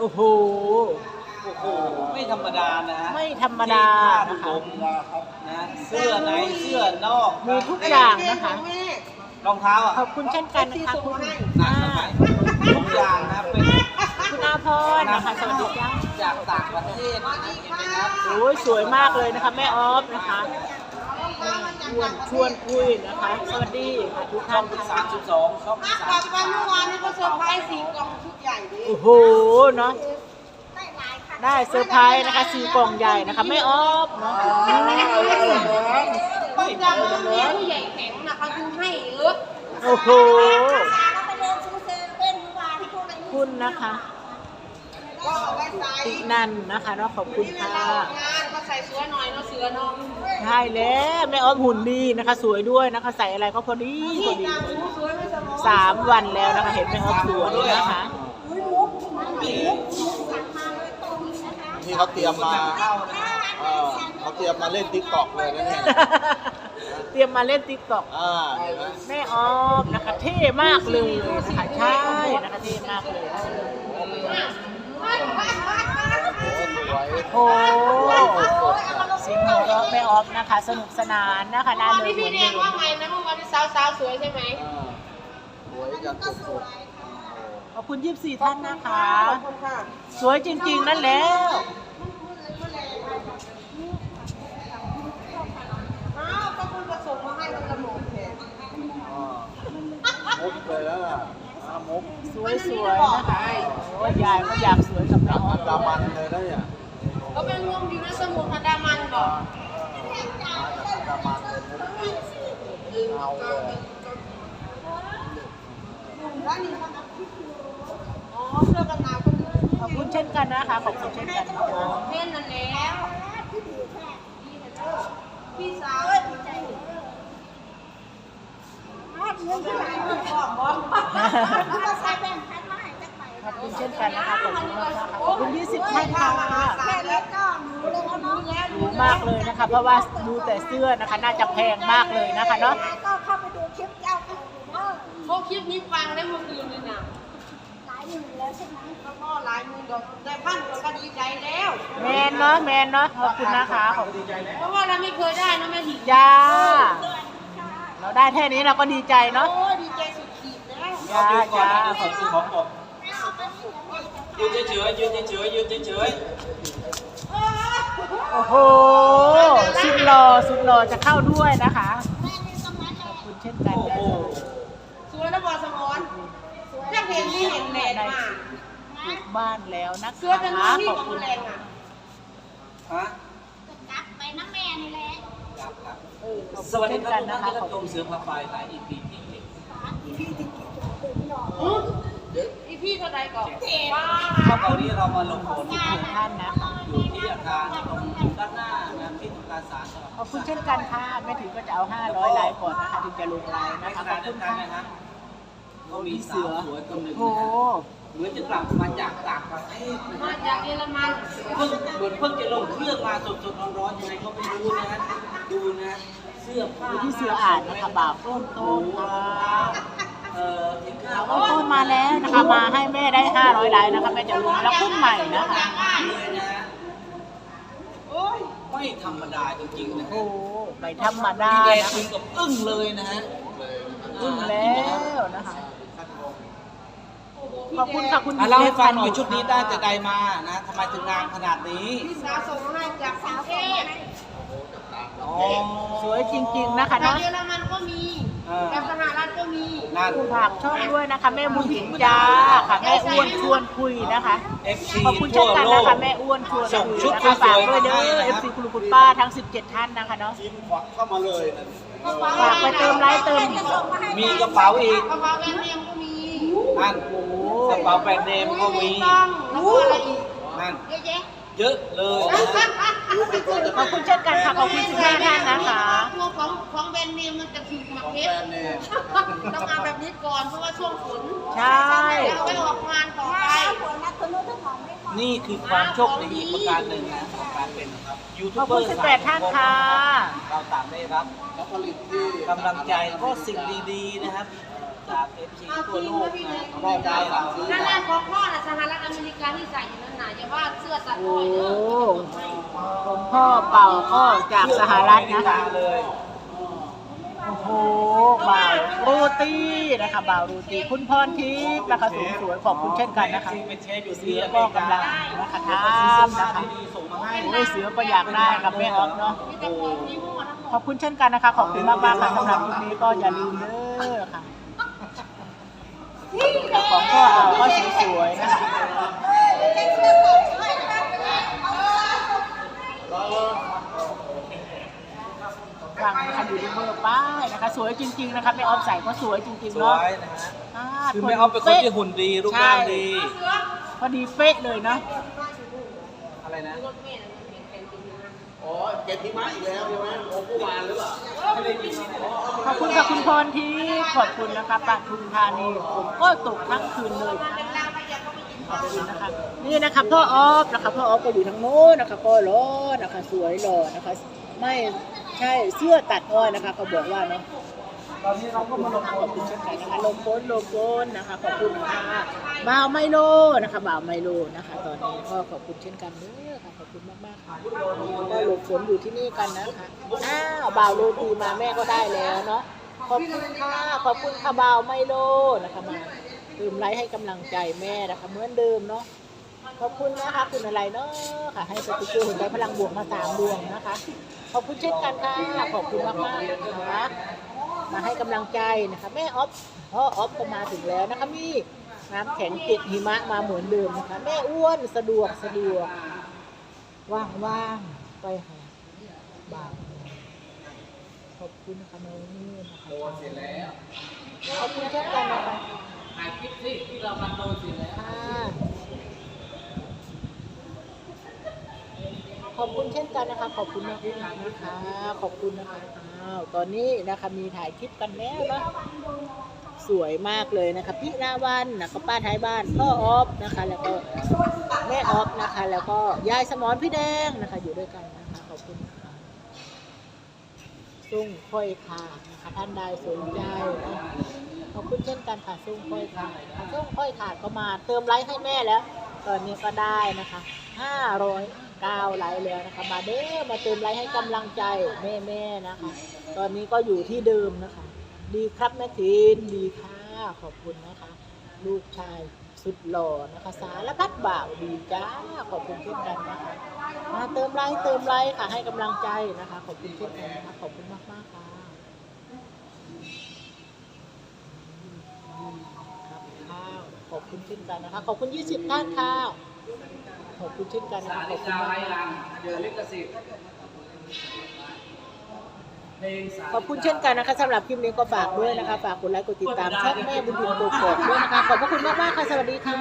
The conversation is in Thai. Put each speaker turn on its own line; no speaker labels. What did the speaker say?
โอ้โห
โอ้โห ไม่ธรรมดานะฮะ
ไม่ธรรมดา
ที่
นะคะ
ผ้าดุมนะ เสื้อใน เสื้อนอก
มีทุกอย่างนะคะ
รองเท้าอะ
ขอบคุณเช่นกันนะคะคุณ
หนั
อ่าก
ทำไมทุกอย่างนะครับเป็น
คุณอาพรนะคะ สวัสดีจ้า
จากต่างประเทศนะเห็นไหมครับ
โอ้ยสวยมากเลยนะคะ แม่ออฟนะคะ ชวนชวนคุยนะคะ สวัสดีค่ะทุก
ช่
ท่า
อนงที่สามสิบสองช่องที่สาม
กลับ
สิบ
ไป
สาม
เมื่อวานนี้ก็เซอร์ไพรส์สีกล่องชุดใหญ่ดิ
โอ้โหเนาะได้เซอร์ไพรส์นะคะสีกล่องใหญ่นะคะแม่ออฟเนาะ
ก็จะมีผู้ใหญ่แข็งนะคะคือให้เยอะ
โอ้โห
เราไปเดินซื้อเซเว่นเมื่อวานพวกอะไร
คุณนะคะ
ก็เอาไว้ใส่
ตินันนะคะเนาะขอบคุณ
นี่เว
ค่ะ
ลาออกงานก็ใส่สวยหน่อยเนาะเสือเนาะ
ใช่แล้วแม่ออฟหุ่นดีนะคะ สวยด้วยนะคะ ใส่อะไรก็พอดีพ
ที่
อดี
ตามหูสวยไม่สมอง
สามวันแล้วนะคะ เห็นแม่ออฟสวยนะคะ
ที่เขาเตรียมมาเออเขาเตรียมมาเล่นติ๊กต็อกเลยนะเนี่ย
เตรียมมาเล่นติ๊กต็อก
อ่าเห็นไหม
แม่ออฟนะคะ เท่มากเลยนะคะใช่นะคะเท่มากเลยนะคะ
โอ้สวย
โอ้เสิงหัวเราะแม่ ออฟนะคะ สนุกสนานนะคะน่า
วัน
เลิ
นี้
ศเหมื
พี่
อน
แด
เดิ
ง
ม
ว่าไงนะเมื่อวานนี้สาวสาวๆสวยใช่ไหม
อ่าสวยอย่างสุด
ขอบคุณยี่สี่ท่านนะคะ
ขอบคุณค่ะ
สวยจริงๆนั่นแล้ว
อ้าวก็คุณประสงค์มาให้มันกระโหลกแขน
ๆอ่ามุกเลยแล้วล่ะอ่ามุก
สวยๆนะคะโอ้ยยายก็อยากสวยกับแม่ออ
อั
ฟ
นดามันเลยนะเนี่ย
ก็เป็นรวมอยู่ในสมุดอันดามันบอก
อันดามันเลยมุกเอาเลย
อ๋อเสื้อกันหนาวก็มี
ขอบคุณเช่นกันนะคะ ขอบคุณเช่นกันนะคะ
เล่นนั่นแล้วพี่สาวดีใจบอกบอก
ใส่แบ่งพันมาให้จักใบ
ขอบคุณเช่นกันนะคะขอบคุณมากค่ะขอบคุณยี่สิบท่านค่ะ มากเลยนะคะ เพราะว่าดูแต่เสื้อนะคะ น่าจะแพงมากเลยนะคะเนาะ
ก็เข้าไปดูคลิปเจ้าค่ะเนาะ
เขาคลิปนี้ฟังได้เมื่อคืนเลยนะ
หลายหมื่นแล้วใช่ไหม
แล้วก็หลายหมือดอกได้พันกว่าก็ดีใจแล้ว
แมนเนาะแมนเนาะขอบคุณนะคะขอบคุณ
เพราะว่าเราไม่เคยได้นะแม่ถิง
จ้าเราได้แค่นี้เราก็ดีใจเนาะ
โอ้ดีใจสุดขีดแล้ว
จ้า
ยืนก่อน
จ้า
นะขอบคุณของบอกยืนเฉยๆยืนเฉยๆยืนเฉย
โอ้โห สุดหล่อสุดหล่อจะเข้าด้วยนะคะขอบคุณเช่น
ๆ
กัน
โอ้โห
สวยนะบอสมอนถ้าเห็นนี่เห็นแดดมาก
ทุกบ้านแล้วนะ
เสื้อ
คะ
จะนุ่งนี่
ขอบ
กับ
คุณ
แรงอะ
ฮะ
กลับไปน้ำแม่นี่แหละ
ครับครับ
เออขอบ
ส
คุณ
วัสดี
เช่น
ครั
กับน
ทุก
นะ
ท่าน
คะ
ที่
ข
รั
อ
บบช
คุ
ม
ณ
เสือพาไฟหลายอีพีที่เห็น
อีพี่เท่าไรก่อนว้า
ครับวันนี้เรามาลงโทษ
ทุกท่านนะคะ
อยู่ที่อาคารตรงด้านหน้านะที่ทำการศาลจังหวัด
ขอบคุณเช่นกันค่ะแม่ถึงก็จะเอา 500ไลน์ก่อนนะคะถึงจะลงไลน์
ใน
นะ
ข
คะข
ณะ
อบ
เดี
คุ
ยว
ณ
กัน
ค่ะ
นะฮะก็มีสาวสวยคนหนึ่ง
โอ้
นะ
โห
ฮะเหมือนจะกลับมาจากต่างประเทศนะ
มา
ฮะ
จากเยอรมัน
เพิ่งเหมือนเพิ่งจะลงเครื่องมาสดๆร้อนๆยังไงก็ไม่รู้นะฮะดูนะฮะเสื้อผ้า
ดูที่เสืออ่านนะคะบ่าวต้นต้นค่ะ
เอ่อเห็นข้าว
ต้นต้นมาแล้วนะคะมาให้แม่ได้ 500ไลน์นะคะแม่จะลงแล้วขึ้นใหม่นะคะ
เลยนะฮะ
โอ้ย
ไม่ธรรมดาจริงๆนะ
โอ้
ฮะ
โหไม่ธรรมดา
พี่แก
นะ
ถึงกับอึ้งเลยนะฮะ
อึ้งแล้วนะคะ ขอบคุณค่ะคุณ
อะเล่าให้ฟังหน่อยชุดนี้ได้แต่ใดมานะทำไมถึงงามขนาดนี้
พี่สาวส่งมาให้จากกรุงเทพ
อ๋อ
สวยจริง ๆ นะคะ
จาก
เนาะ
เยอรมันก็มี
เออ
จากสหรัฐก็มี
นั่น
ฝากช่องด้วยนะคะ แม่บุญถิงจ้าค่ะแม่อ้วนชวนคุยนะคะ
FC
ขอบคุณเช่นกัน
ทั่วโล
นะคะ
ก
แม่อ้วนชวน
ส่ง
คุย
ชุด
นะคะ
ส
ฝาก
วยๆ
ด้วยเด้
มาให้
อ
นะ
เอฟซีคุณลุงคุณป้าทั้ง 17 ท่านนะคะเนาะ
จิ้มขวักเข้ามาเลยนะ
ฝากไปเติมไลค์เติม
มีกระเป๋าอีก
กระเป๋าแบรนด์เนมก็มี
นั่นกระเป๋าแบรนด์เนมก็มี
ต้องแล้วก็อะไรอีก
นั่น
เยอะแยะ
เยอะเลยนะฮะ
ขอบคุณเช่นกันค่ะขอบคุณ15ท่านนะคะ
ตัวของของแบรนด์เนมมันจะถูกหมัก
ของ
เพ
แบ
ช
ร
ร
นด์เนม
ต้องมาแบบนี้ก่อนเพราะว่าช่วงฝน
ใช่
แล้วไปออกงานต่อไป
ผลนะคนนู้นทุกของไม่พอ
นี่คือความโชคดีอีกประการหนึ่งนะของการเป็นนะครับยูทู
ข
บ
อบ
เบอ
คุณ
ร์สาม
18ท่านค่ะ
เราต่างได้รับ
เขาผลิตที่
กำลังใจก็สิ่งดีๆนะครับ จาก FC
เอา
ทั่ว
จริง
โล
นะ
ก
พี่
นะ
เล็ก
มอบให้เรา
นั่นแหละของพ่อน่ะสหรัฐอเมริกาที่ที่ใส่อยู่นั่นน่ะอย่าว่าเสื้อตัด
โอ้
อ้อยเด้อ
ผมพ่อเป่าก็จากสหรัฐนะคะ
เลย
โอ้โหบ่าวโรตีนะคะบ่าวโรตีคุณพรทิพย์นะคะสวยสวยๆขอบคุณเช่นกันนะคะ
เป็นเชฟอยู่
เสื
ที่
อ
อเม
ก็
ริกากำ
ลังนะคะทำนะคะ
ดีส่งมาให้
โอ้ยเสือก็อยากได้กับแม่ออฟเนาะ
มีแต่ของยี่ห้อทั้งหมด
ขอบคุณเช่นกันนะคะ ขอบคุณมากๆค่ะสำหรับคลิปนี้ก็อย่าลืมเด้อค่ะ ของพ่อเราก็สวยๆนะคะฟังนะคะอยู่ในเบอร์ป้ายนะคะ สวยจริง ๆ นะคะแม่ออฟใส่ก็สวยจริง
ส
ๆ
ว
เนาะ
ยนะฮะ
อ่า
คือไม่เอาเป็นคนที่หุ่นดีรูปร่างดี
พอดีเป๊ะเลยเนาะ
อะไรนะ
รถเมล์
อ๋อเก็บหิมะอีกแล้วใช่ไหมโอ้ผู้วานหรือเปล่า
ขอบคุณกับคุณพรที่ขอบคุณนะคะปทุมธานีผมก็ตกทั้งคืนเลยค่ะขอบคุณนะคะนี่นะคะพ่อออฟนะคะพ่อออฟก็อยู่ทางโน้นนะคะก็หล่อนะคะ สวยหล่อนะคะ ไม่ใช่เสื้อตัดอ้อยนะคะเขาบอกว่าเนาะ
ตอนนี้เราก็มาลง
ขอบคุณเช่นกันนะคะลมพ้นลมพ้นนะคะขอบคุณค่ะบ่าวไมโลนะคะบ่าวไมโลนะคะ ตอนนี้ก็ขอบคุณเช่นกันเด้อค่ะขอบคุณมากๆค่ะก็หลบฝนอยู่ที่นี่กันนะคะอ้าวบ่าวโรตีมาแม่ก็ได้แล้วเนาะขอบคุณค่ะขอบคุณค่ะบ่าวไมโลนะคะมาดื่มไลค์ให้กำลังใจแม่นะคะเหมือนเดิมเนาะขอบคุณนะคะคุณอะไรเนาะค่ะ ให้สติกเกอร์หุ่นได้พลังบวกมาสามดวงนะคะ ขอบคุณเช่นกันค่ะ ขอบคุณมากๆนะคะ มาให้กำลังใจนะคะแม่ออฟพ่อออฟก็มาถึงแล้วนะคะมีน้ำแข็งติดหิมะมาเหมือนเดิมนะคะแม่อ้วนสะดวกสะดวกว่างว่างๆไปหาบ่าวขอบคุณค่ะน้องนี่นะคะเสร็จแล้วขอบคุณเช่นกันนะคะ
ถ่ายคลิปสิที่เรามันโดนเสิแล้ว
ค่ะขอบคุณเช่นกันนะคะ ขอบคุณมากๆนะคะขอบคุณนะคะ อ้าวตอนนี้นะคะมีถ่ายคลิปกันแล้วเนาะสวยมากเลยนะคะพี่นาวันนะคะป้าท้ายบ้านพ่อออฟนะคะ แล้วก็แม่ออฟนะคะ แล้วก็ยายสมอนพี่แดงนะคะ อยู่ด้วยกันนะคะขอบคุณนะคะซุ้งค่อยขาดนะคะท่านใดสนใจนะขอบคุณเช่นกันค่ะซุ้งค่อยขาดนะซุ้งค่อยขาดก็มาเติมไลค์ให้แม่แล้ว ตอนนี้ก็ได้นะคะห้าร้อย ก้าไลค์แล้วนะคะ มาเด้อมาเติมไลค์ให้กำลังใจแม่ๆนะคะ ตอนนี้ก็อยู่ที่เดิมนะคะ ดีครับแม่ทินดีค่ะขอบคุณนะคะ ลูกชายสุดหล่อนะคะ สารพัดบ่าวดีจ้าขอบคุณเช่นกันนะคะมาเติมไลค์เติมไลค์ค่ะให้กำลังใจนะคะ ขอบคุณเช่นกันนะคะขอบคุณมากมากๆค่ะครับ ข้าวขอบคุณเช่นกันนะคะ ขอบคุณ 20 ท่านค่ะ ขอบคุณเช่นกันนะคะขอบคุณมากๆ
ลังเดือลิขสิทธิ์เพลงสา
ขอบคุณเช่นกันนะคะสำหรับคลิปนี้ก็ฝากด้วยนะคะ ฝากกดไลค์กดติดตามช่องแม่บุญถิ่นโกกอกด้วยนะคะ ขอบพระคุณมากๆค่ะ สวัสดีค่ะ